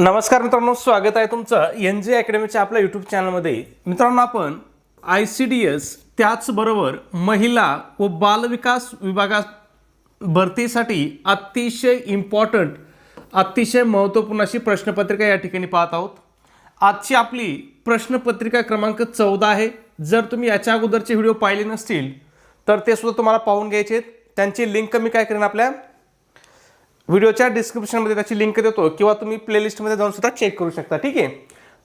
नमस्कार मित्रांनो स्वागत आहे तुमचं एन जे अकॅडमीच्या आपल्या यूट्यूब चॅनलमध्ये मित्रांनो आपण आय सी डी एस त्याचबरोबर महिला व बालविकास विभागात भरतीसाठी अतिशय इम्पॉर्टंट अतिशय महत्त्वपूर्ण अशी प्रश्नपत्रिका या ठिकाणी पाहत आहोत. आजची आपली प्रश्नपत्रिका क्रमांक चौदा आहे. जर तुम्ही याच्या अगोदरचे व्हिडिओ पाहिले नसतील तर ते सुद्धा तुम्हाला पाहून घ्यायचे आहेत. त्यांची लिंक मी काय करेन आपल्या व्हिडिओच्या डिस्क्रिप्शनमध्ये त्याची लिंक देतो किंवा तुम्ही प्लेलिस्टमध्ये जाऊन सुद्धा चेक करू शकता ठीक आहे?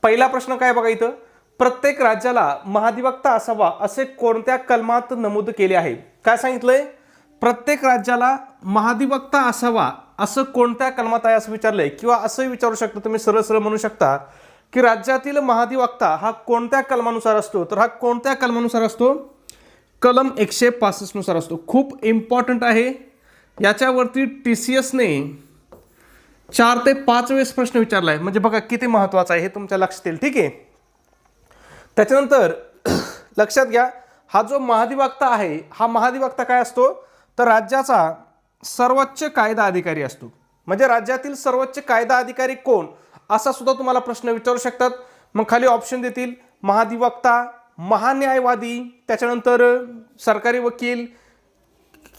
पहिला प्रश्न काय बघा इथं? प्रत्येक राज्याला महाधिवक्ता असावा असे कोणत्या कलमात नमूद केले आहे? काय सांगितलंय? प्रत्येक राज्याला महाधिवक्ता असावा असं कोणत्या कलमात आहे असं विचारलंय? किंवा असंही विचारू शकता तुम्ही सरळ सरळ म्हणू शकता की राज्यातील महाधिवक्ता हा कोणत्या कलमानुसार असतो? तर हा कोणत्या कलमानुसार असतो? कलम एकशे पासष्टनुसार असतो. खूप इम्पॉर्टंट आहे. याच्यावरती टी सी एसने चार ते पाच वेळेस प्रश्न विचारला आहे म्हणजे बघा किती महत्त्वाचा आहे हे तुमच्या लक्षात येईल. ठीक आहे? त्याच्यानंतर लक्षात घ्या हा जो महाधिवक्ता आहे हा महाधिवक्ता काय असतो? तर राज्याचा सर्वोच्च कायदा अधिकारी असतो. म्हणजे राज्यातील सर्वोच्च कायदा अधिकारी कोण? असा सुद्धा तुम्हाला प्रश्न विचारू शकतात. मग खाली ऑप्शन देतील महाधिवक्ता महान्यायवादी त्याच्यानंतर सरकारी वकील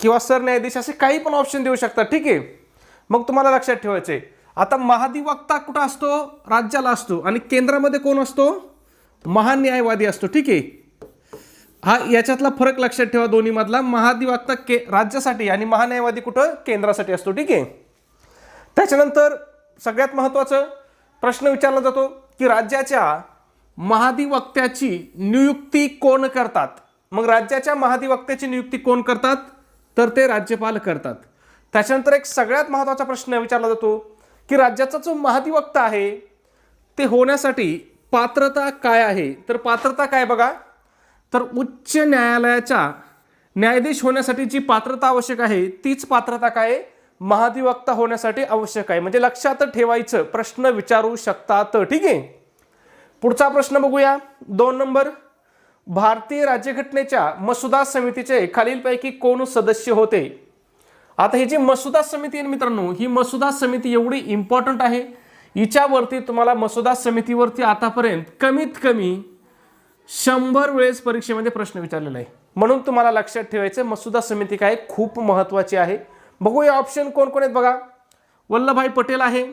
किंवा सरन्यायाधीश असे काही पण ऑप्शन देऊ शकतात ठीक आहे? मग तुम्हाला लक्षात ठेवायचं आहे. आता महाधिवक्ता कुठं असतो? राज्याला असतो. आणि केंद्रामध्ये कोण असतो? महान्यायवादी असतो. ठीक आहे? हा याच्यातला फरक लक्षात ठेवा दोन्हीमधला. महाधिवक्ता के राज्यासाठी आणि महान्यायवादी कुठं? केंद्रासाठी असतो. ठीक आहे? त्याच्यानंतर सगळ्यात महत्त्वाचं प्रश्न विचारला जातो की राज्याच्या महाधिवक्त्याची नियुक्ती कोण करतात? मग राज्याच्या महाधिवक्त्याची नियुक्ती कोण करतात? तर ते राज्यपाल करतात. त्याच्यानंतर एक सगळ्यात महत्त्वाचा प्रश्न विचारला जातो की राज्याचा जो महाधिवक्ता आहे ते होण्यासाठी पात्रता काय आहे? तर पात्रता काय बघा. तर उच्च न्यायालयाच्या न्यायाधीश होण्यासाठी जी पात्रता आवश्यक आहे तीच पात्रता काय? महाधिवक्ता होण्यासाठी आवश्यक आहे. म्हणजे लक्षात ठेवायचं प्रश्न विचारू शकतात. ठीक आहे. पुढचा प्रश्न बघूया. दोन नंबर. भारतीय राज्यघटनेच्या मसुदा समितीचे खालीलपैकी कोण सदस्य होते? आता ही जी मसुदा समिती आहे मित्रांनो ही मसुदा समिती एवढी इम्पॉर्टंट आहे. हिच्यावरती तुम्हाला मसुदा समितीवरती आतापर्यंत कमीत कमी शंभर वेळेस परीक्षेमध्ये प्रश्न विचारलेला आहे. म्हणून तुम्हाला लक्षात ठेवायचं मसुदा समिती काय खूप महत्त्वाची आहे. बघूया ऑप्शन कोण कोण आहेत बघा. वल्लभभाई पटेल आहे.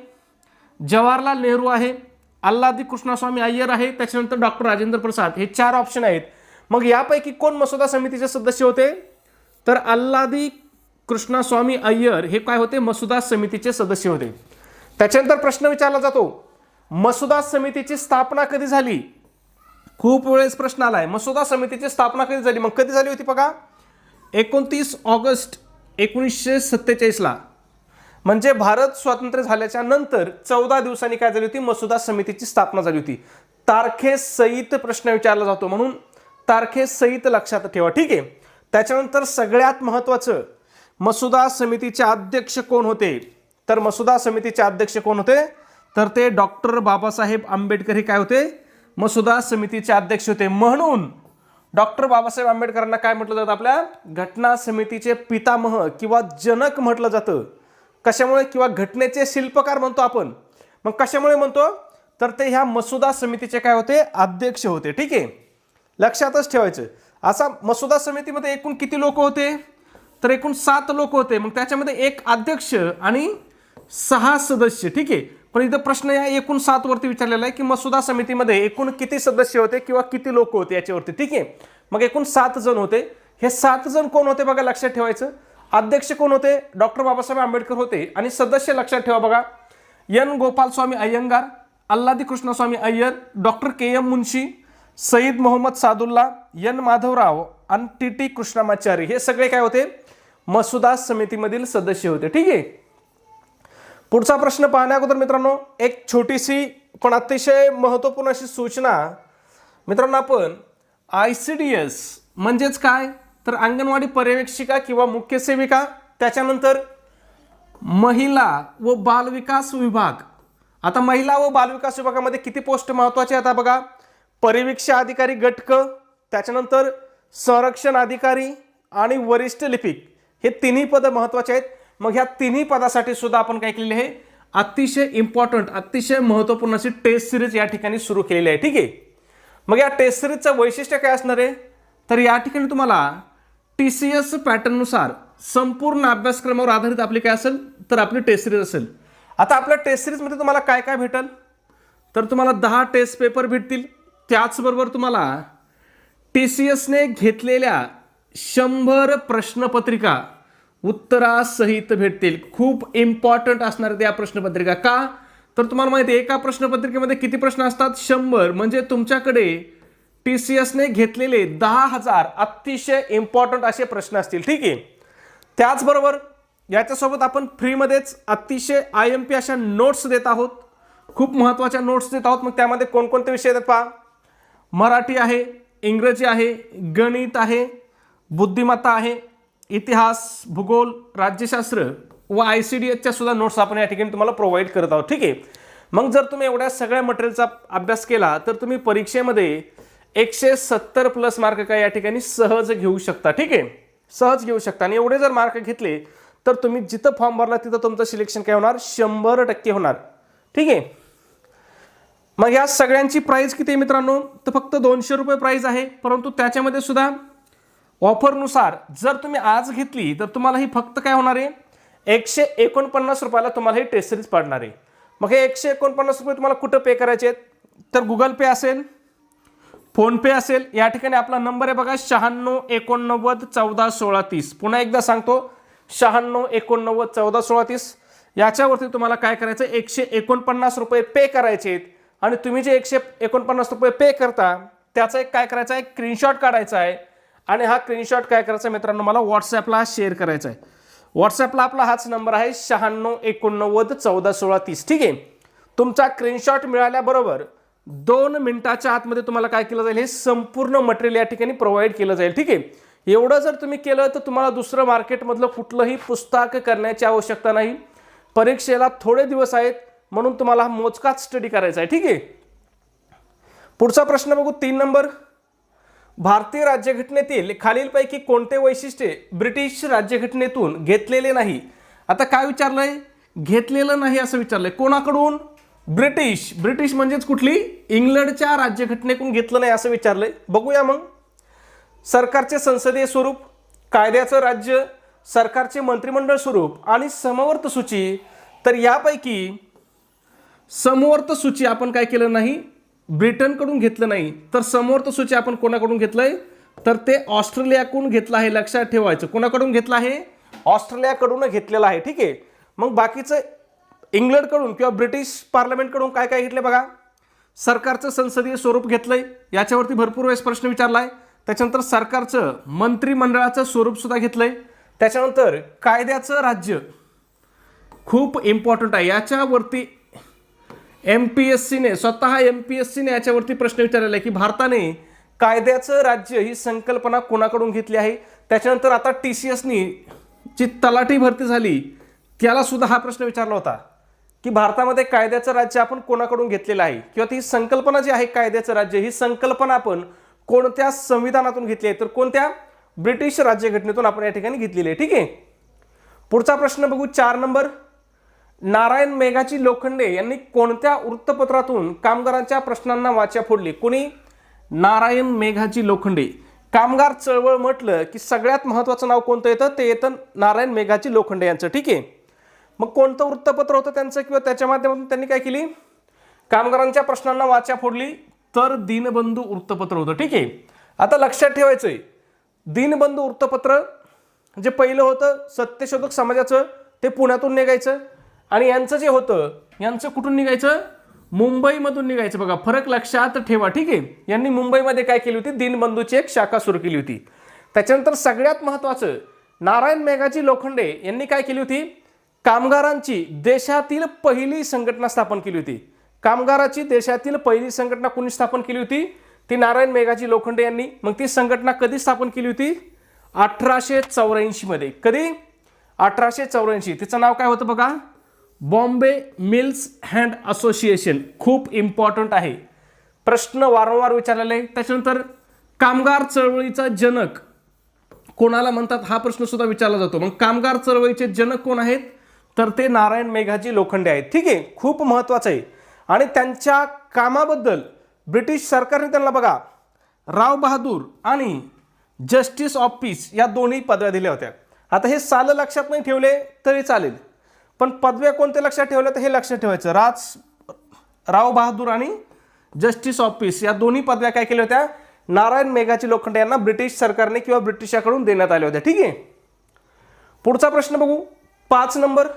जवाहरलाल नेहरू आहे. अल्लादी कृष्णास्वामी अय्यर आहे त्याच्यानंतर डॉक्टर राजेंद्र प्रसाद. हे चार ऑप्शन आहेत. मग यापैकी कोण मसुदा समितीचे सदस्य होते? तर अल्लादी कृष्णास्वामी अय्यर हे काय होते? मसुदा समितीचे सदस्य होते. त्याच्यानंतर प्रश्न विचारला जातो मसुदा समितीची स्थापना कधी झाली? खूप वेळेस प्रश्न आलाय. मसुदा समितीची स्थापना कधी झाली? मग कधी झाली होती बघा? एकोणतीस ऑगस्ट एकोणीसशे सत्तेचाळीसला. म्हणजे भारत स्वातंत्र्य झाल्याच्यानंतर चौदा दिवसांनी काय झाली होती? मसुदा समितीची स्थापना झाली होती. तारखेसहित प्रश्न विचारला जातो म्हणून तारखेसहित लक्षात ठेवा. ठीक आहे? त्याच्यानंतर सगळ्यात महत्त्वाचं मसुदा समितीचे अध्यक्ष कोण होते? तर मसुदा समितीचे अध्यक्ष कोण होते? तर ते डॉक्टर बाबासाहेब आंबेडकर हे काय होते? मसुदा समितीचे अध्यक्ष होते. म्हणून डॉक्टर बाबासाहेब आंबेडकरांना काय म्हटलं जातं आपल्या? घटना समितीचे पितामह किंवा जनक म्हटलं जातं. कशामुळे किंवा घटनेचे शिल्पकार म्हणतो आपण? मग कशामुळे म्हणतो? तर ते ह्या मसुदा समितीचे काय होते? अध्यक्ष होते. ठीक आहे? लक्षातच ठेवायचं. असा मसुदा समितीमध्ये एकूण किती लोक होते? तर एकूण सात लोक होते. मग त्याच्यामध्ये एक अध्यक्ष आणि सहा सदस्य. ठीक आहे? पण इथं प्रश्न या एकूण सात वरती विचारलेला आहे की मसुदा समितीमध्ये एकूण किती सदस्य होते किंवा किती लोक होते याच्यावरती. ठीक आहे? मग एकूण सात जण होते. हे सात जण कोण होते बघा लक्षात ठेवायचं. अध्यक्ष कोण होते? डॉक्टर बाबासाहेब आंबेडकर होते. आणि सदस्य लक्षात ठेवा बघा. N. Gopalaswami Ayyangar Alladi Krishnaswami Iyer doctor K M Munshi Syed Muhammad Saadulla N. Madhavrao आणि टी. टी. कृष्णामाचारी. हे सगळे काय होते? मसुदा समितीमधील सदस्य होते. ठीक आहे? पुढचा प्रश्न पाहण्या अगोदर मित्रांनो एक छोटीशी पण अतिशय महत्त्वपूर्ण अशी सूचना. मित्रांनो आपण आय सी डी एस म्हणजेच काय? तर अंगणवाडी पर्यवेक्षिका किंवा मुख्य सेविका त्याच्यानंतर महिला व बालविकास विभाग. आता महिला व बालविकास विभागामध्ये किती पोस्ट महत्त्वाचे आता बघा. परिवीक्षा अधिकारी गटक त्याच्यानंतर संरक्षण अधिकारी आणि वरिष्ठ लिपिक. हे तिन्ही पदं महत्त्वाचे आहेत. मग ह्या तिन्ही पदासाठी सुद्धा आपण काय केलेले आहे? अतिशय इम्पॉर्टंट अतिशय महत्त्वपूर्ण अशी टेस्ट सिरीज या ठिकाणी सुरू केलेली आहे. ठीक आहे? मग या टेस्ट सिरीजचं वैशिष्ट्य काय असणार आहे? तर या ठिकाणी तुम्हाला टी सी एस पॅटर्ननुसार संपूर्ण अभ्यासक्रमावर आधारित आपली काय असेल? तर आपली टेस्ट सिरीज असेल. आता आपल्या टेस्ट सिरीजमध्ये तुम्हाला काय काय भेटेल? तर तुम्हाला दहा टेस्ट पेपर भेटतील. त्याचबरोबर तुम्हाला टी सी एसने घेतलेल्या शंभर प्रश्नपत्रिका उत्तरासहित भेटतील. खूप इम्पॉर्टंट असणार त्या प्रश्नपत्रिका. का? तर तुम्हाला माहिती आहे एका प्रश्नपत्रिकेमध्ये किती प्रश्न असतात? शंभर. म्हणजे तुमच्याकडे टी सी एसने घेतलेले दहा हजार अतिशय इम्पॉर्टंट असे प्रश्न असतील. ठीक आहे. त्याचबरोबर याच्यासोबत आपण फ्रीमध्येच अतिशय आय एम पी अशा नोट्स देत आहोत. खूप महत्त्वाच्या नोट्स देत आहोत. मग त्यामध्ये कोणकोणते विषय आहेत पहा. मराठी आहे इंग्रजी आहे गणित आहे बुद्धिमत्ता आहे इतिहास भूगोल राज्यशास्त्र व आय सी डी एचच्या सुद्धा नोट्स आपण या ठिकाणी तुम्हाला प्रोव्हाइड करत आहोत. ठीक आहे. मग जर तुम्ही एवढ्या सगळ्या मटेरियलचा अभ्यास केला तर तुम्ही परीक्षेमध्ये एकशे सत्तर प्लस मार्क काय या ठिकाणी सहज घेऊ शकता. ठीक आहे? सहज घेऊ शकता. आणि एवढे जर मार्क घेतले तर तुम्ही जिथं फॉर्म भरला तिथं तुमचं सिलेक्शन काय होणार? शंभर टक्के होणार. ठीक आहे? मग या सगळ्यांची प्राईज किती आहे मित्रांनो? तर फक्त दोनशे रुपये प्राईज आहे. परंतु त्याच्यामध्ये सुद्धा ऑफरनुसार जर तुम्ही आज घेतली तर तुम्हाला ही फक्त काय होणार आहे? एकशे एकोणपन्नास रुपयाला तुम्हाला ही टेस्ट सिरीज पडणार आहे. मग हे एकशे एकोणपन्नास रुपये तुम्हाला कुठं पे करायचे आहेत? तर गुगल पे असेल फोनपे असेल या ठिकाणी आपला नंबर आहे बघा शहाण्णव एकोणनव्वद चौदा सोळा तीस. पुन्हा एकदा सांगतो शहाण्णव एकोणनव्वद चौदा सोळा तीस. याच्यावरती तुम्हाला काय करायचं एकशे एकोणपन्नास रुपये पे करायचे आहेत. आणि तुम्ही जे एकशे एकोणपन्नास रुपये पे करता त्याचा एक काय करायचा आहे स्क्रीनशॉट काढायचा आहे. आणि हा स्क्रीनशॉट काय करायचा आहे मित्रांनो मला व्हॉट्सॲपला शेअर करायचा आहे. व्हॉट्सॲपला आपला हाच नंबर आहे शहाण्णव एकोणनव्वद चौदा सोळा तीस. ठीक आहे? तुमचा स्क्रीनशॉट मिळाल्याबरोबर दोन मिनिटाच्या आतमध्ये तुम्हाला काय केलं जाईल? हे संपूर्ण मटेरियल या ठिकाणी प्रोव्हाइड केलं जाईल ठीक आहे? एवढं जर तुम्ही केलं तर तुम्हाला दुसरं मार्केटमधलं कुठलंही पुस्तक करण्याची आवश्यकता नाही. परीक्षेला थोडे दिवस आहेत म्हणून तुम्हाला मोजकाच स्टडी करायचा आहे ठीक आहे? पुढचा प्रश्न बघू तीन नंबर. भारतीय राज्यघटनेतील खालीलपैकी कोणते वैशिष्ट्ये ब्रिटिश राज्यघटनेतून घेतलेले नाही? आता काय विचारलंय? घेतलेलं नाही असं विचारलंय. कोणाकडून? ब्रिटिश. ब्रिटिश म्हणजेच कुठली? इंग्लंडच्या राज्यघटनेकडून घेतलं नाही असं विचारलंय. बघूया मग. सरकारचे संसदीय स्वरूप कायद्याचं राज्य सरकारचे मंत्रिमंडळ स्वरूप आणि समवर्त सूची. तर यापैकी समवर्त सूची आपण काय केलं नाही? ब्रिटनकडून घेतलं नाही. तर समवर्त सूची आपण कोणाकडून घेतलंय? तर ते ऑस्ट्रेलियाकडून घेतलं आहे. लक्षात ठेवायचं. कोणाकडून घेतलं आहे? ऑस्ट्रेलियाकडून घेतलेलं आहे. ठीक आहे. मग बाकीचं इंग्लंडकडून किंवा ब्रिटिश पार्लमेंटकडून काय काय घेतलं बघा? सरकारचं संसदीय स्वरूप घेतलंय. याच्यावरती भरपूर वेळेस प्रश्न विचारलाय. त्याच्यानंतर सरकारचं मंत्रिमंडळाचं स्वरूप सुद्धा घेतलंय. त्याच्यानंतर कायद्याचं राज्य खूप इम्पॉर्टंट आहे. याच्यावरती एम पी एस सीने स्वतः एम पी एस सीने याच्यावरती प्रश्न विचारलेला आहे की भारताने कायद्याचं राज्य ही संकल्पना कोणाकडून घेतली आहे? त्याच्यानंतर आता टी सी एसनी जी तलाठी भरती झाली त्याला सुद्धा हा प्रश्न विचारला होता. की भारतामध्ये कायद्याचं राज्य आपण कोणाकडून घेतलेलं आहे? किंवा ती संकल्पना जी आहे कायद्याचं राज्य ही संकल्पना आपण कोणत्या संविधानातून घेतली आहे? तर कोणत्या ब्रिटिश राज्यघटनेतून आपण या ठिकाणी घेतलेली आहे? ठीक आहे? पुढचा प्रश्न बघू चार नंबर. नारायण मेघाची लोखंडे यांनी कोणत्या वृत्तपत्रातून कामगारांच्या प्रश्नांना वाचा फोडली? कोणी? नारायण मेघाची लोखंडे. कामगार चळवळ म्हटलं की सगळ्यात महत्त्वाचं नाव कोणतं येतं? ते येतं नारायण मेघाची लोखंडे यांचं. ठीक आहे? मग कोणतं वृत्तपत्र होतं त्यांचं किंवा त्याच्या माध्यमातून त्यांनी काय केली? कामगारांच्या प्रश्नांना वाचा फोडली तर दीनबंधू वृत्तपत्र होतं. ठीक आहे. आता लक्षात ठेवायचं आहे दीनबंधू वृत्तपत्र जे पहिलं होतं सत्यशोधक समाजाचं ते पुण्यातून निघायचं. आणि यांचं जे होतं यांचं कुठून निघायचं? मुंबईमधून निघायचं. बघा फरक लक्षात ठेवा. ठीक आहे. यांनी मुंबईमध्ये काय केली होती? दीनबंधूची एक शाखा सुरू केली होती. त्याच्यानंतर सगळ्यात महत्त्वाचं नारायण मेघाजी लोखंडे यांनी काय केली होती? कामगारांची देशातील पहिली संघटना स्थापन केली होती. कामगाराची देशातील पहिली संघटना कोणी स्थापन केली होती? ती नारायण मेघाजी लोखंडे यांनी. मग ती संघटना कधी स्थापन केली होती? अठराशे चौऱ्याऐंशीमध्ये कधी? अठराशे चौऱ्याऐंशी. तिचं नाव काय होतं बघा? Bombay mills hand association. खूप इम्पॉर्टंट आहे. प्रश्न वारंवार विचारलेला. आहे. त्याच्यानंतर कामगार चळवळीचा जनक कोणाला म्हणतात? हा प्रश्न सुद्धा विचारला जातो. मग कामगार चळवळीचे जनक कोण आहेत? तर ते नारायण मेघाजी लोखंडे आहेत. ठीक आहे खूप महत्त्वाचं आहे. आणि त्यांच्या कामाबद्दल ब्रिटिश सरकारने त्यांना बघा राव बहादूर आणि जस्टिस ऑफ पीस या दोन्ही पदव्या दिल्या होत्या. आता हे साल लक्षात नाही ठेवले तरी चालेल. पण पदव्या कोणत्या लक्षात ठेवल्या तर हे लक्षात ठेवायचं. राज राव बहादूर आणि जस्टिस ऑफ पीस या दोन्ही पदव्या काय केल्या होत्या? नारायण मेघाची लोखंडे यांना ब्रिटिश सरकारने किंवा ब्रिटिशाकडून देण्यात आल्या होत्या. ठीक आहे. पुढचा प्रश्न बघू. पाच नंबर.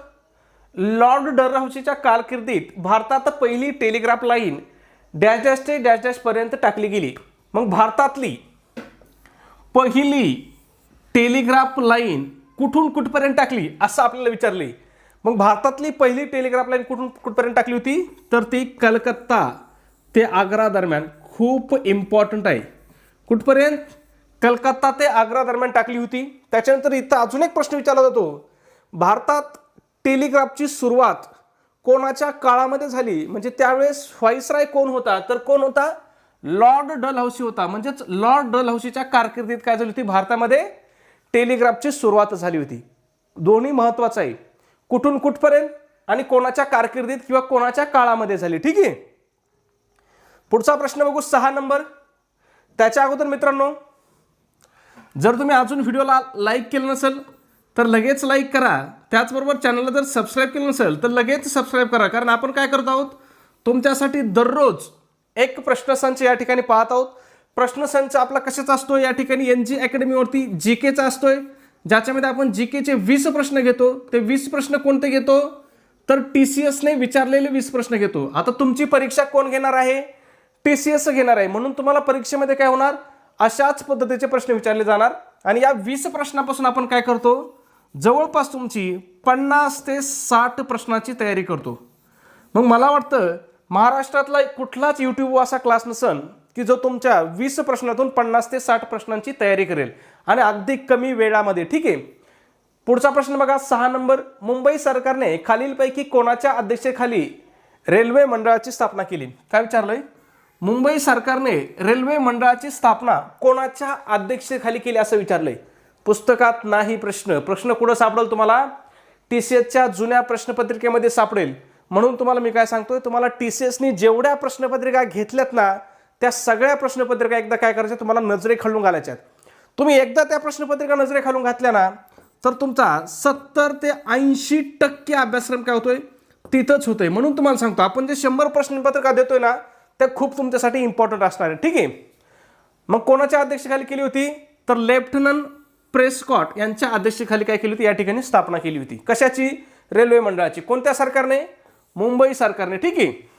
लॉर्ड डरहाऊसीच्या कारकिर्दीत भारतात पहिली टेलिग्राफ लाईन डॅश डॅश ते डॅश डॅशपर्यंत टाकली गेली. मग भारतातली पहिली टेलिग्राफ लाईन कुठून कुठपर्यंत टाकली असं आपल्याला विचारले. मग भारतातली पहिली टेलिग्राफ लाईन कुठून कुठपर्यंत टाकली होती? तर ती कलकत्ता ते आग्रा दरम्यान खूप इम्पॉर्टंट आहे. कुठपर्यंत? कलकत्ता ते आग्रा दरम्यान टाकली होती. त्याच्यानंतर इथं अजून एक प्रश्न विचारला जातो. भारतात टेलिग्राफची सुरुवात कोणाच्या काळामध्ये झाली? म्हणजे त्यावेळेस व्हाईसराय कोण होता? तर कोण होता? लॉर्ड डल हौशी होता. म्हणजेच लॉर्ड डल हौशीच्या कारकिर्दीत काय झाली होती? भारतामध्ये टेलिग्राफची सुरुवात झाली होती. दोन्ही महत्वाचं आहे. कुठून कुठपर्यंत आणि कोणाच्या कारकिर्दीत किंवा कोणाच्या काळामध्ये झाली? ठीक आहे? पुढचा प्रश्न बघू. सहा नंबर. त्याच्या अगोदर मित्रांनो जर तुम्ही अजून व्हिडिओला लाईक केलं नसेल तर लगेच लाईक करा. त्याचबरोबर चॅनलला जर सबस्क्राईब केलं नसेल तर लगेच सबस्क्राईब करा. कारण आपण काय करत आहोत? तुमच्यासाठी दररोज एक प्रश्नसंच या ठिकाणी पाहत आहोत. प्रश्नसंच आपला कशाचा असतो या ठिकाणी एन जी अकॅडमीवरती जी केचा असतोय. ज्याच्यामध्ये आपण जी केचे वीस प्रश्न घेतो. ते वीस प्रश्न कोणते घेतो? तर टी सी एसने विचारलेले वीस प्रश्न घेतो. आता तुमची परीक्षा कोण घेणार आहे? टी सी एस घेणार आहे. म्हणून तुम्हाला परीक्षेमध्ये काय होणार? अशाच पद्धतीचे प्रश्न विचारले जाणार. आणि या वीस प्रश्नापासून आपण काय करतो? जवळपास तुमची पन्नास ते साठ प्रश्नाची तयारी करतो. मग मला वाटतं महाराष्ट्रातला कुठलाच यूट्यूब असा क्लास नसन की जो तुमच्या वीस प्रश्नातून पन्नास ते साठ प्रश्नांची तयारी करेल. आणि अगदी कमी वेळामध्ये ठीक आहे? पुढचा प्रश्न बघा सहा नंबर. मुंबई सरकारने खालीलपैकी कोणाच्या अध्यक्षतेखाली रेल्वे मंडळाची स्थापना केली? काय विचारलंय? मुंबई सरकारने रेल्वे मंडळाची स्थापना कोणाच्या अध्यक्षतेखाली केली असं विचारलंय? पुस्तकात नाही प्रश्न. प्रश्न कुठं सापडेल तुम्हाला? टी सी एसच्या जुन्या प्रश्नपत्रिकेमध्ये सापडेल. म्हणून तुम्हाला मी काय सांगतोय तुम्हाला टी सी एसनी जेवढ्या प्रश्नपत्रिका घेतल्यात ना त्या सगळ्या प्रश्नपत्रिका एकदा काय करायच्या तुम्हाला नजरे खालून घालायच्या तुम्ही एकदा त्या प्रश्नपत्रिका नजरे खालून घातल्या ना तर तुमचा सत्तर ते ऐंशी टक्के अभ्यासक्रम काय होतोय? तिथंच होतोय. म्हणून तुम्हाला सांगतो आपण जे शंभर प्रश्नपत्रिका देतोय ना त्या खूप तुमच्यासाठी इम्पॉर्टंट असणार आहे. ठीक आहे? मग कोणाच्या अध्यक्षतेखाली केली होती? तर लेफ्टनंट प्रेस्कॉट यांच्या अध्यक्षतेखाली काय केली होती? या ठिकाणी स्थापना केली होती. कशाची? रेल्वे मंडळाची. कोणत्या सरकारने? मुंबई सरकारने. ठीक आहे?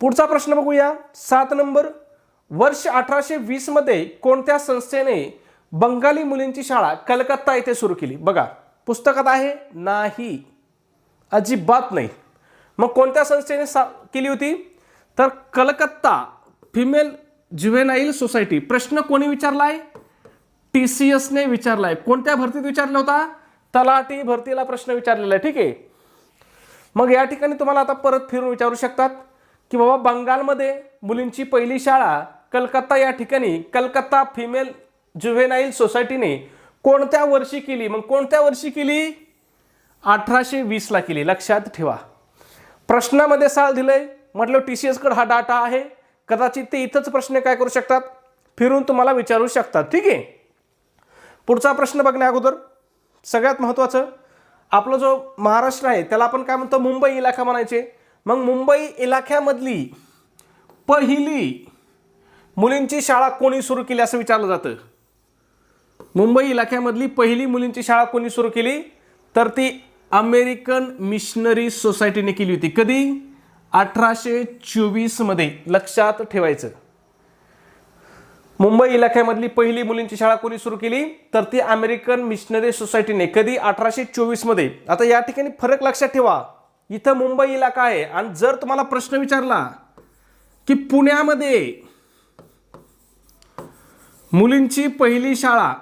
पुढचा प्रश्न बघूया. सात नंबर. वर्ष अठराशे वीसमध्ये कोणत्या संस्थेने बंगाली मुलींची शाळा कलकत्ता येथे सुरू केली? बघा पुस्तकात आहे? नाही. अजिबात नाही. मग कोणत्या संस्थेने सा केली होती? तर कलकत्ता फिमेल ज्युवेनाईल सोसायटी. प्रश्न कोणी विचारलाय? टी सी एसने विचारलाय. कोणत्या भरतीत विचारला होता? तलाठी भरतीला प्रश्न विचारलेला आहे. ठीक आहे. मग या ठिकाणी तुम्हाला आता परत फिरून विचारू शकतात की बाबा बंगालमध्ये मुलींची पहिली शाळा कलकत्ता या ठिकाणी कलकत्ता फिमेल जुव्हेनाईल सोसायटीने कोणत्या वर्षी केली? मग कोणत्या वर्षी केली? अठराशे वीसला केली. लक्षात ठेवा. प्रश्नामध्ये साल दिलंय. म्हटलं टी सी एसकडे हा डाटा आहे. कदाचित ते इथंच प्रश्न काय करू शकतात? फिरून तुम्हाला विचारू शकतात. ठीक आहे. पुढचा प्रश्न बघण्या अगोदर. सगळ्यात महत्त्वाचं आपला जो महाराष्ट्र आहे त्याला आपण काय म्हणतो? मुंबई इलाखा म्हणायचे. मग मुंबई इलाख्यामधली पहिली मुलींची शाळा कोणी सुरू केली असं विचारलं जातं? मुंबई इलाख्यामधली पहिली मुलींची शाळा कोणी सुरू केली? तर ती अमेरिकन मिशनरी सोसायटीने केली होती. कधी? अठराशे चोवीसमध्ये. लक्षात ठेवायचं. मुंबई इलाख्यामधली पहिली मुलींची शाळा कोणी सुरू केली? तर ती अमेरिकन मिशनरी सोसायटीने. कधी? अठराशे चोवीसमध्ये. आता या ठिकाणी फरक लक्षात ठेवा. इथं मुंबई इलाका आहे. आणि जर तुम्हाला प्रश्न विचारला की पुण्यामध्ये मुलींची पहिली शाळा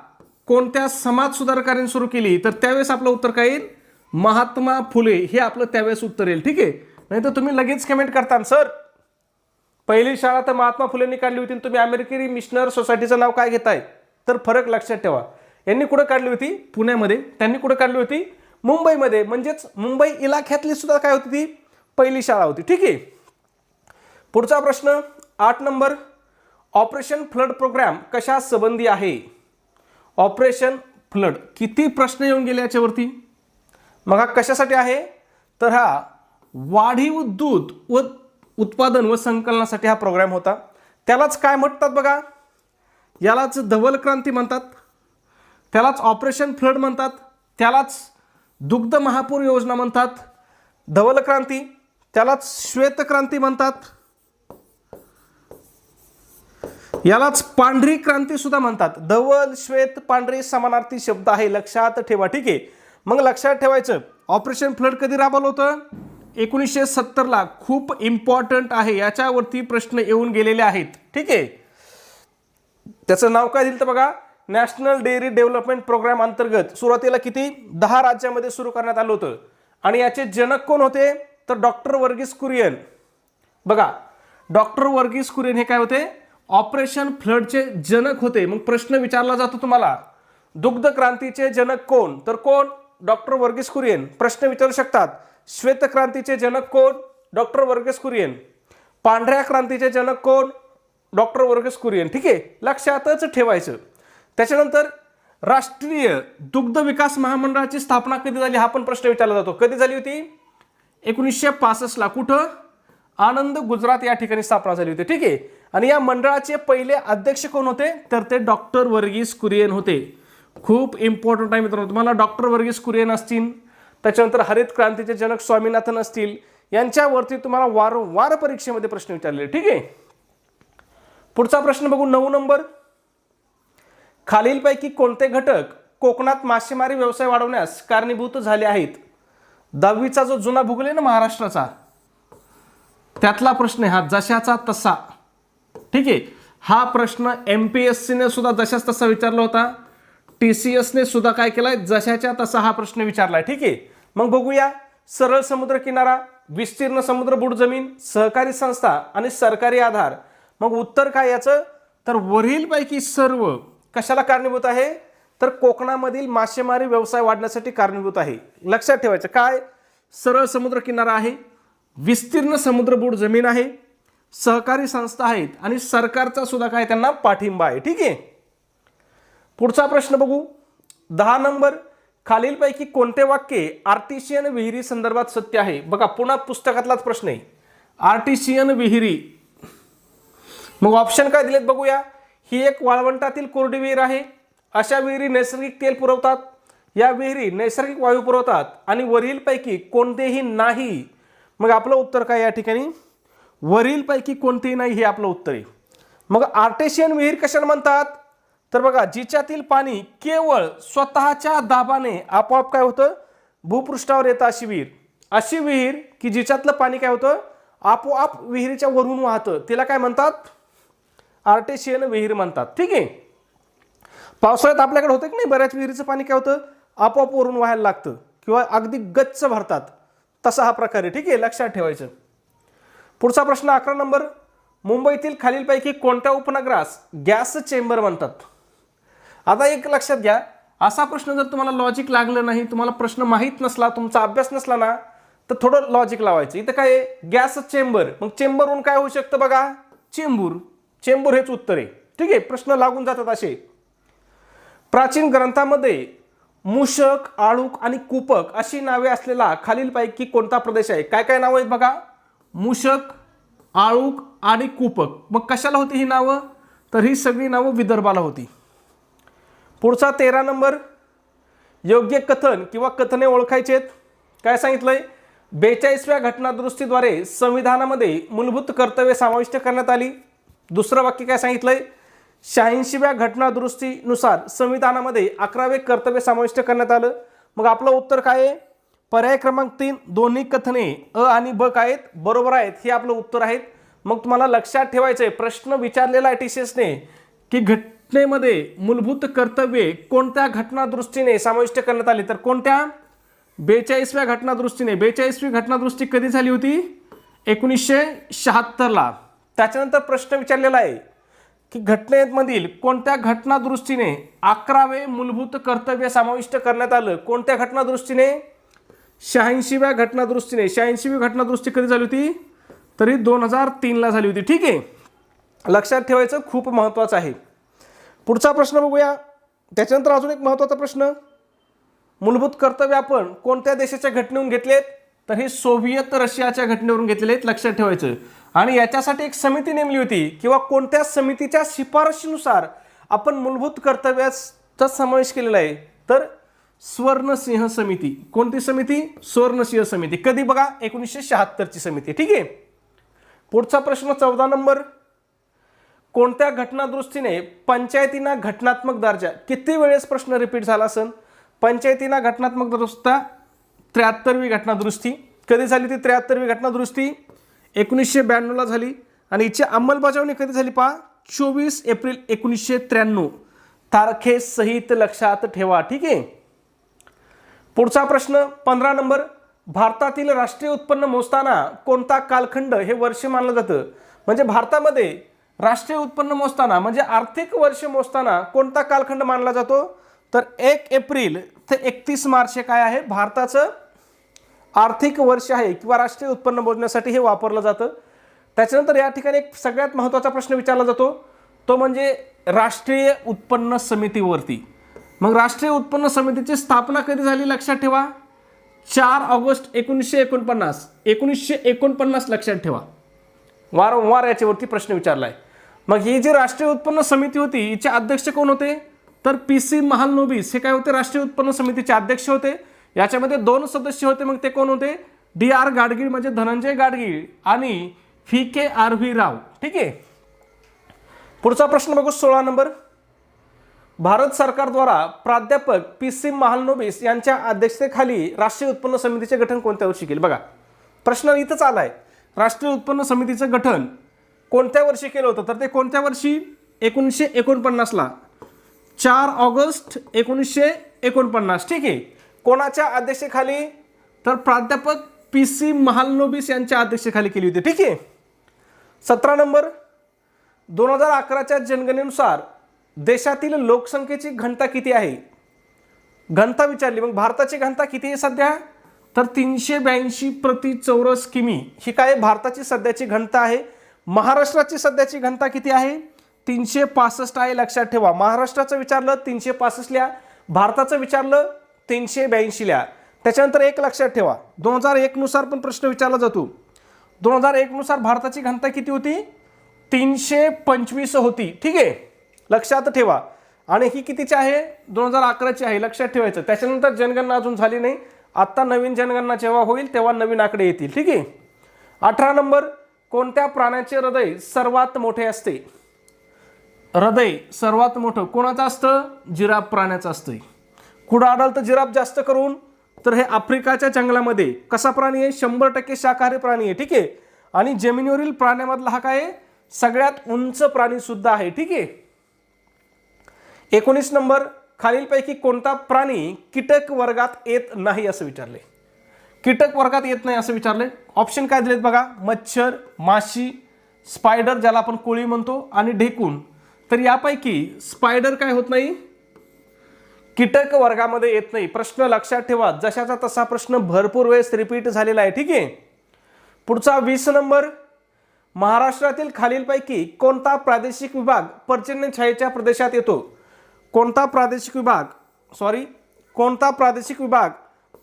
कोणत्या समाज सुधारकांनी सुरू केली? तर त्यावेळेस आपलं उत्तर काय येईल? महात्मा फुले. हे आपलं त्यावेळेस उत्तर येईल. ठीक आहे? नाही तर तुम्ही लगेच कमेंट करता सर. पहिली शाळा तर महात्मा फुलेंनी काढली होती तुम्ही अमेरिकेरी मिशनर सोसायटीचं नाव काय घेताय? तर फरक लक्षात ठेवा. यांनी कुठं काढली होती? पुण्यामध्ये. त्यांनी कुठं काढली होती? मुंबईमध्ये. म्हणजेच मुंबई इलाख्यातली सुद्धा काय होती ती? पहिली शाळा होती. ठीक आहे? पुढचा प्रश्न. आठ नंबर. ऑपरेशन फ्लड प्रोग्राम कशा संबंधी आहे? Operation flood. किती प्रश्न येऊन गेले याच्यावरती? मग हा कशासाठी आहे? तर हा वाढीव दूध व उत्पादन व संकलनासाठी हा प्रोग्राम होता. त्यालाच काय म्हणतात बघा? यालाच धवल क्रांती म्हणतात. त्यालाच ऑपरेशन फ्लड म्हणतात. त्यालाच दुग्ध महापूर योजना म्हणतात. धवल क्रांती. त्यालाच श्वेत क्रांती म्हणतात. यालाच पांढरी क्रांती सुद्धा म्हणतात. धवल श्वेत पांढरी समानार्थी शब्द आहे. लक्षात ठेवा. ठीक आहे. मग लक्षात ठेवायचं. ऑपरेशन फ्लड कधी राबवलं होतं? एकोणीसशे सत्तरला खूप इम्पॉर्टंट आहे याच्यावरती प्रश्न येऊन गेलेले आहेत. ठीक आहे? त्याचं नाव काय दिलं तर बघा? नॅशनल डेअरी डेव्हलपमेंट प्रोग्राम अंतर्गत सुरुवातीला किती? दहा राज्यामध्ये सुरू करण्यात आलं होतं. आणि याचे जनक कोण होते? तर डॉक्टर वर्गीस कुरियन. बघा डॉक्टर वर्गीस कुरियन हे काय होते? ऑपरेशन फ्लडचे जनक होते. मग प्रश्न विचारला जातो तुम्हाला. दुग्ध क्रांतीचे जनक कोण? तर कोण? डॉक्टर वर्गीस कुरियन. प्रश्न विचारू शकतात. श्वेतक्रांतीचे जनक कोण? डॉक्टर वर्गीस कुरियन. पांढऱ्या क्रांतीचे जनक कोण? डॉक्टर वर्गेस कुरियन. ठीक आहे? लक्षातच ठेवायचं. त्याच्यानंतर राष्ट्रीय दुग्ध विकास महामंडळाची स्थापना कधी झाली? हा पण प्रश्न विचारला जातो. कधी झाली होती? एकोणीसशे पासष्टला कुठं? आनंद गुजरात या ठिकाणी स्थापना झाली होती. ठीक आहे? आणि या मंडळाचे पहिले अध्यक्ष कोण होते? तर ते डॉक्टर वर्गीस कुरियन होते. खूप इम्पॉर्टंट आहे मित्रांनो. तुम्हाला डॉक्टर वर्गीस कुरियन असतील. त्याच्यानंतर हरित क्रांतीचे जनक स्वामीनाथन असतील यांच्यावरती तुम्हाला वारंवार परीक्षेमध्ये प्रश्न विचारले ठीक आहे? पुढचा प्रश्न बघू नऊ नंबर. खालीलपैकी कोणते घटक कोकणात मासेमारी व्यवसाय वाढवण्यास कारणीभूत झाले आहेत? दहावीचा जो जुना भूगोल आहे ना महाराष्ट्राचा त्यातला प्रश्न आहे हा जशाचा तसा. ठीक आहे? हा प्रश्न एम पी एस सीने सुद्धा जशाच तसा विचारला होता. टी सी एसने सुद्धा काय केलाय? जशाच्या तसा हा प्रश्न विचारलाय. ठीक आहे? मग बघूया. सरळ समुद्र किनारा विस्तीर्ण समुद्र जमीन सहकारी संस्था आणि सरकारी आधार. मग उत्तर काय याचं? तर वरीलपैकी सर्व कशाला कारणीभूत आहे? तर कोकणामधील मासेमारी व्यवसाय वाढण्यासाठी कारणीभूत आहे. लक्षात ठेवायचं काय? सरळ समुद्र किनारा आहे विस्तीर्ण समुद्रबूड जमीन आहे सहकारी संस्था आहेत आणि सरकारचा सुद्धा काय त्यांना पाठिंबा आहे. ठीक आहे? पुढचा प्रश्न बघू. दहा नंबर. खालीलपैकी कोणते वाक्य आर्टिशियन विहिरी संदर्भात सत्य आहे? बघा पुन्हा पुस्तकातलाच प्रश्न आहे. आर्टिशियन विहिरी. मग ऑप्शन काय दिलेत बघूया. ही एक वाळवंटातील कोरडी विहीर आहे. अशा विहिरी नैसर्गिक तेल पुरवतात. या विहिरी नैसर्गिक वायू पुरवतात आणि वरीलपैकी कोणतेही नाही. मग आपलं उत्तर काय या ठिकाणी? वरीलपैकी कोणतेही नाही हे आपलं उत्तर आहे. मग आर्टेशियन विहीर कशाला म्हणतात? तर बघा जिच्यातील पाणी केवळ स्वतःच्या दाबाने आपोआप काय होतं? भूपृष्ठावर येतं अशी विहीर. अशी विहीर की जिच्यातलं पाणी काय होतं? आपोआप विहिरीच्या वरून वाहतं. तिला काय म्हणतात? आर्टेशियन विहीर म्हणतात. ठीक आहे? पावसाळ्यात आपल्याकडे होतं की नाही? बऱ्याच विहिरीचं पाणी काय होतं? आपोआप वरून व्हायला लागतं किंवा अगदी गच्च भरतात. तसा हा प्रकार आहे. ठीक आहे? लक्षात ठेवायचं. पुढचा प्रश्न अकरा नंबर. मुंबईतील खालीलपैकी कोणत्या उपनगरास गॅस चेंबर म्हणतात? आता एक लक्षात घ्या असा प्रश्न जर तुम्हाला लॉजिक लागलं नाही तुम्हाला प्रश्न माहीत नसला तुमचा अभ्यास नसला ना तर थोडं लॉजिक लावायचं. इथं काय गॅस चेंबर. मग चेंबरहून काय होऊ शकतं बघा? चेंबूर. चेंबूर हेच उत्तर आहे. ठीक आहे? प्रश्न लागून जातात असे. प्राचीन ग्रंथामध्ये मूषक आळूक आणि कुपक अशी नावे असलेला खालीलपैकी कोणता प्रदेश आहे? काय काय नावं आहेत बघा? मूषक आळूक आणि कुपक. मग कशाला होती ही नावं? तर ही सगळी नावं विदर्भाला होती. पुढचा तेरा नंबर. योग्य कथन किंवा कथने ओळखायचे आहेत. काय सांगितलंय? बेचाळीसव्या घटनादुरुस्तीद्वारे संविधानामध्ये मूलभूत कर्तव्य समाविष्ट करण्यात आली. दुसरं वाक्य काय सांगितलंय? शहाऐंशीव्या घटनादुरुस्तीनुसार संविधानामध्ये अकरावे कर्तव्य समाविष्ट करण्यात आलं. मग आपलं उत्तर काय आहे? पर्याय क्रमांक तीन दोन्ही कथने अ आणि ब काय आहेत? बरोबर आहेत हे आपलं उत्तर आहेत मग तुम्हाला लक्षात ठेवायचं आहे प्रश्न विचारलेला आहे टी सी एसने की घटनेमध्ये मूलभूत कर्तव्ये कोणत्या घटनादृष्टीने समाविष्ट करण्यात आली? तर कोणत्या? बेचाळीसव्या घटनादृष्टीने. बेचाळीसवी घटनादृष्टी कधी झाली होती? एकोणीसशे शहात्तरला त्याच्यानंतर प्रश्न विचारलेला आहे की घटनेमधील कोणत्या घटनादृष्टीने अकरावे मूलभूत कर्तव्य समाविष्ट करण्यात आलं? कोणत्या घटनादृष्टीने? शहाऐंशीव्या घटनादृष्टीने. शहाऐंशीवी घटनादृष्टी कधी झाली होती? तरी दोन हजार तीनला झाली होती. ठीक आहे. लक्षात ठेवायचं खूप महत्त्वाचं आहे. पुढचा प्रश्न बघूया. त्याच्यानंतर अजून एक महत्त्वाचा प्रश्न. मूलभूत कर्तव्य आपण कोणत्या देशाच्या घटनेवरून घेतलेत? तर हे सोव्हिएत रशियाच्या घटनेवरून घेतलेले आहेत लक्षात ठेवायचं. आणि याच्यासाठी एक समिती नेमली होती किंवा कोणत्या समितीच्या शिफारशीनुसार आपण मूलभूत कर्तव्याचा समावेश केलेला आहे? तर स्वर्णसिंह समिती. कोणती समिती? स्वर्णसिंह समिती. कधी बघा? एकोणीसशे शहात्तरची समिती. ठीक आहे? पुढचा प्रश्न चौदा नंबर. कोणत्या घटनादुरुस्तीने पंचायतींना घटनात्मक दर्जा किती वेळेस प्रश्न रिपीट झाला असेल पंचायतींना घटनात्मक दुरुस्ता त्र्याहत्तरवी घटनादुरुस्ती कधी झाली ती त्र्याहत्तरवी घटनादुरुस्ती एकोणीसशे ब्याण्णवला झाली. आणि हिची अंमलबजावणी कधी झाली पहा? चोवीस एप्रिल एकोणीसशे त्र्याण्णव. तारखेसहित लक्षात ठेवा ठीक आहे? पुढचा प्रश्न पंधरा नंबर. भारतातील राष्ट्रीय उत्पन्न मोजताना कोणता कालखंड हे वर्ष मानलं जातं? म्हणजे भारतामध्ये राष्ट्रीय उत्पन्न मोजताना म्हणजे आर्थिक वर्ष मोजताना कोणता कालखंड मानला जातो? तर एक एप्रिल ते एकतीस मार्च हे काय आहे? भारताचं आर्थिक वर्ष आहे किंवा राष्ट्रीय उत्पन्न मोजण्यासाठी हे वापरलं जातं. त्याच्यानंतर या ठिकाणी एक सगळ्यात महत्त्वाचा प्रश्न विचारला जातो. तो म्हणजे राष्ट्रीय उत्पन्न समितीवरती. मग राष्ट्रीय उत्पन्न समितीची स्थापना कधी झाली? लक्षात ठेवा. चार ऑगस्ट एकोणीसशे एकोणपन्नास. एकोणीसशे एकोणपन्नास लक्षात ठेवा. वारंवार याच्यावरती प्रश्न विचारला आहे मग ही जी राष्ट्रीय उत्पन्न समिती होती हिचे अध्यक्ष कोण होते? तर पी सी महालनोबिस हे काय होते? राष्ट्रीय उत्पन्न समितीचे अध्यक्ष होते. याच्यामध्ये दोन सदस्य होते मग ते कोण होते? डी आर गाडगीळ म्हणजे धनंजय गाडगीळ आणि V K R V Rao. ठीक आहे? पुढचा प्रश्न बघू सोळा नंबर. भारत सरकारद्वारा प्राध्यापक पी सी महालनोबिस यांच्या अध्यक्षतेखाली राष्ट्रीय उत्पन्न समितीचे गठन कोणत्या वर्षी केले? बघा प्रश्न इथंच आलाय. राष्ट्रीय उत्पन्न समितीचं गठन कोणत्या वर्षी केलं होतं? तर ते कोणत्या वर्षी? एकोणीसशे एकोणपन्नासला. चार ऑगस्ट एकोणीसशे एकोणपन्नास. ठीक आहे? कोणाच्या अध्यक्षतेखाली तर प्राध्यापक पी सी महालनोबिस यांच्या अध्यक्षतेखाली केली होती. ठीक आहे? सतरा नंबर. दोन हजार अकराच्या जनगणनेनुसार देशातील लोकसंख्येची घनता किती आहे? घनता विचारली. मग भारताची घनता किती आहे सध्या? तर तीनशे ब्याऐंशी प्रति चौरस किमी. ही काय भारताची सध्याची घनता आहे महाराष्ट्राची सध्याची घनता किती आहे? तीनशे पासष्ट आहे लक्षात ठेवा. महाराष्ट्राचं विचारलं तीनशे पासष्ट लिहा भारताचं विचारलं तीनशे ब्याऐंशी लिहा त्याच्यानंतर एक लक्षात ठेवा. दोन हजार एकनुसार पण प्रश्न विचारला जातो. दोन हजार एकनुसार भारताची घनता किती होती? तीनशे पंचवीस होती. ठीक आहे? लक्षात ठेवा. आणि ही कितीची आहे? दोन हजार अकराची आहे. लक्षात ठेवायचं. त्याच्यानंतर जनगणना अजून झाली नाही. आत्ता नवीन जनगणना जेव्हा होईल तेव्हा नवीन आकडे येतील. ठीक आहे? अठरा नंबर. कोणत्या प्राण्याचे हृदय सर्वात मोठे असते? हृदय सर्वात मोठं कोणाचं असतं? जिराफ प्राण्याचं असतं कुठं आढळतं जिराफ जास्त करून? तर हे आफ्रिकाच्या जंगलामध्ये. कसा प्राणी आहे? शंभर टक्के शाकाहारी प्राणी आहे ठीक आहे? आणि जमिनीवरील प्राण्यामधला हा काय सगळ्यात उंच प्राणी सुद्धा आहे ठीक आहे? एकोणीस नंबर. खालीलपैकी कोणता प्राणी कीटक वर्गात येत नाही असं विचारले कीटक वर्गात येत नाही असं विचारले ऑप्शन काय दिलेत बघा? मच्छर माशी स्पायडर ज्याला आपण कोळी म्हणतो आणि ढेकून. तर यापैकी स्पायडर काय होत नाही? कीटक वर्गामध्ये येत नाही. प्रश्न लक्षात ठेवा. जशाचा तसा प्रश्न भरपूर वेळेस रिपीट झालेला आहे. ठीक आहे? पुढचा वीस नंबर. महाराष्ट्रातील खालीलपैकी कोणता प्रादेशिक विभाग पर्जन्य छायेच्या प्रदेशात येतो? कोणता प्रादेशिक विभाग? सॉरी कोणता प्रादेशिक विभाग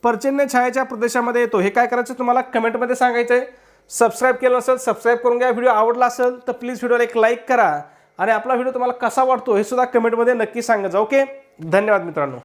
पर्जन्य छायाच्या प्रदेशामध्ये येतो. हे काय करायचं? तुम्हाला कमेंटमध्ये सांगायचं आहे सबस्क्राईब केलं असेल सबस्क्राईब करून घ्या. व्हिडिओ आवडला असेल तर प्लीज व्हिडिओला एक लाईक करा. आणि आपला व्हिडिओ तुम्हाला कसा वाटतो हे सुद्धा कमेंटमध्ये नक्की सांगायचं ओके धन्यवाद मित्रांनो.